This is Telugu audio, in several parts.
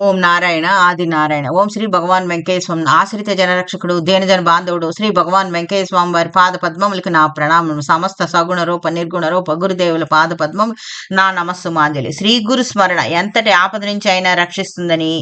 ఓం నారాయణ ఆది నారాయణ. ఓం శ్రీ భగవాన్ వెంకయ్య స్వామి ఆశ్రిత జనరక్షకుడు దేనజన బాంధవుడు శ్రీ భగవాన్ వెంకయ్య స్వామి వారి పాద పద్మములకు నా ప్రణామం సమస్త సగుణ రూప నిర్గుణ రూప గురుదేవుల పాద పద్మం నా నమస్సు మాంజలి శ్రీ గురు స్మరణ ఎంతటి ఆపద నుంచి అయినా రక్షిస్తుందని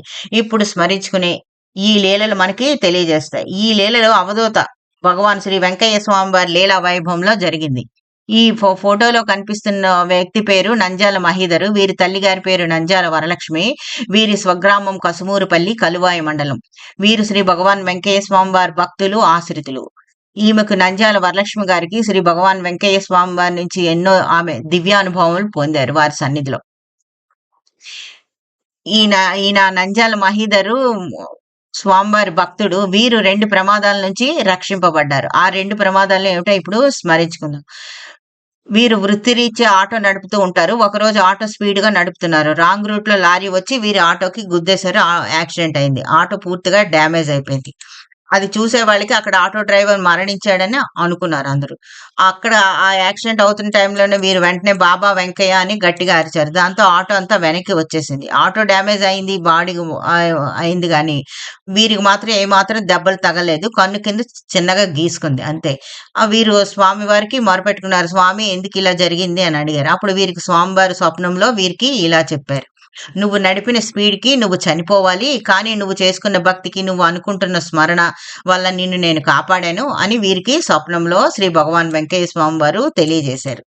ఇప్పుడు స్మరించుకునే ఈ లీలలు మనకి తెలియజేస్తాయి. ఈ లీలలో అవధూత భగవాన్ శ్రీ వెంకయ్య స్వామి వారి లీలా వైభవంలో జరిగింది. ఈ ఫో- ఫోటోలో కనిపిస్తున్న వ్యక్తి పేరు నంజాల మహీధరు వీరి తల్లిగారి పేరు నంజాల వరలక్ష్మి. వీరి స్వగ్రామం కసుమూరుపల్లి కలువాయి మండలం. వీరు శ్రీ భగవాన్ వెంకయ్య స్వామి వారి భక్తులు ఆశ్రితులు. ఈమెకు నంజాల వరలక్ష్మి గారికి శ్రీ భగవాన్ వెంకయ్య స్వామి వారి నుంచి ఎన్నో ఆమె దివ్యానుభవములు పొందారు వారి సన్నిధిలో. ఈయన ఈయన నంజాల మహీధరు స్వామివారి భక్తుడు వీరు రెండు ప్రమాదాల నుంచి రక్షింపబడ్డారు. ఆ రెండు ప్రమాదాలు ఏమిటో ఇప్పుడు స్మరించుకుందాం. వీరు వృత్తిరీత్యా ఆటో నడుపుతూ ఉంటారు. ఒకరోజు ఆటో స్పీడ్గా నడుపుతున్నారు. రాంగ్ రూట్లో లారీ వచ్చి వీరి ఆటోకి గుద్దేశారు. ఆ- యాక్సిడెంట్ అయింది. ఆటో పూర్తిగా డ్యామేజ్ అయిపోయింది. అది చూసే వాళ్ళకి అక్కడ ఆటో డ్రైవర్ మరణించాడని అనుకున్నారు అందరూ. అక్కడ ఆ యాక్సిడెంట్ అవుతున్న టైంలోనే వీరు వెంటనే బాబా వెంకయ్య అని గట్టిగా అరిచారు. దాంతో ఆటో అంతా వెనక్కి వచ్చేసింది. ఆటో డ్యామేజ్ అయింది బాడీ అయింది కానీ వీరికి మాత్రం ఏమాత్రం దెబ్బలు తగలేదు. కన్ను కింద చిన్నగా గీసుకుంది అంతే. వీరు స్వామి వారికి మొరపెట్టుకున్నారు. స్వామి ఎందుకు ఇలా జరిగింది? అని అడిగారు. అప్పుడు వీరికి స్వామివారి స్వప్నంలో వీరికి ఇలా చెప్పారు. నువ్వు నడిపిన స్పీడ్కి నువ్వు చనిపోవాలి కానీ నువ్వు చేసుకున్న భక్తికి నువ్వు అనుకుంటున్న స్మరణ వల్ల నిన్ను నేను కాపాడాను అని వీరికి స్వప్నంలో శ్రీ భగవాన్ వెంకయ్య స్వామి వారు తెలియజేశారు.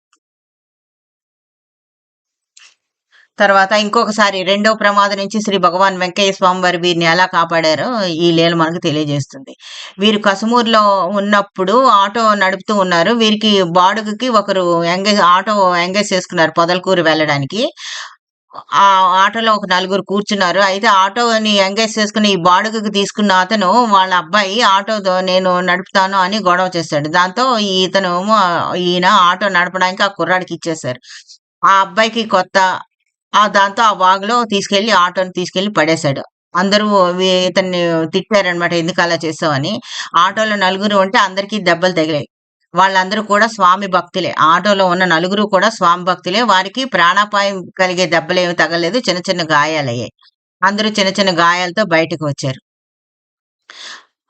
తర్వాత ఇంకొకసారి రెండో ప్రమాదం నుంచి శ్రీ భగవాన్ వెంకయ్య స్వామి వారు వీరిని ఎలా కాపాడారో ఈ లీల మనకు తెలియజేస్తుంది. వీరు కసుమూరులో ఉన్నప్పుడు ఆటో నడుపుతూ ఉన్నారు. వీరికి బాడుగకి ఒకరు ఎంగేజ్ ఆటో ఎంగేజ్ చేసుకున్నారు. పొదలకూరు వెళ్ళడానికి. ఆ ఆటోలో ఒక నలుగురు కూర్చున్నారు. అయితే ఆటోని ఎంగేజ్ చేసుకుని ఈ బాడుగకి తీసుకున్న అతను వాళ్ళ అబ్బాయి ఆటో నేను నడుపుతాను అని గొడవ చేశాడు. దాంతో ఇతను ఏమో ఈయన ఆటో నడపడానికి ఆ కుర్రాడికి ఇచ్చేశారు. ఆ అబ్బాయికి కొత్త ఆ దాంతో ఆ వాగులో తీసుకెళ్ళి ఆటోని తీసుకెళ్ళి పడేశాడు. అందరూ ఇతన్ని తిట్టారనమాట ఎందుకు అలా చేసావని ఆటోలో నలుగురు ఉంటే అందరికీ దెబ్బలు తగిలాయి. వాళ్ళందరూ కూడా స్వామి భక్తులే. ఆటోలో ఉన్న నలుగురు కూడా స్వామి భక్తులే. వారికి ప్రాణాపాయం కలిగే దెబ్బలేమి తగలేదు. చిన్న చిన్న గాయాలయ్యాయి. అందరూ చిన్న చిన్న గాయాలతో బయటకు వచ్చారు.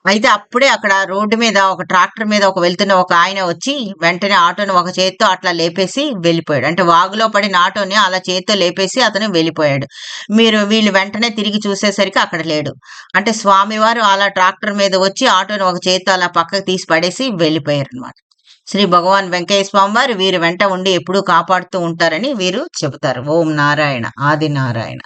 అయితే అప్పుడే అక్కడ రోడ్డు మీద ఒక ట్రాక్టర్ మీద ఒక వెళ్తున్న ఒక ఆయన వచ్చి వెంటనే ఆటోని ఒక చేత్తో అట్లా లేపేసి వెళ్ళిపోయాడు. అంటే వాగులో పడిన ఆటోని అలా చేత్తో లేపేసి అతను వెళ్ళిపోయాడు. మీరు వీళ్ళు వెంటనే తిరిగి చూసేసరికి అక్కడ లేడు. అంటే స్వామివారు అలా ట్రాక్టర్ మీద వచ్చి ఆటోని ఒక చేత్తో అలా పక్కకు తీసి పడేసి వెళ్ళిపోయారు అనమాట శ్రీ భగవాన్ వెంకయ్య స్వామి వారు వీరు వెంట ఉండి ఎప్పుడూ కాపాడుతూ ఉంటారని వీరు చెబుతారు. ఓం నారాయణ ఆది నారాయణ.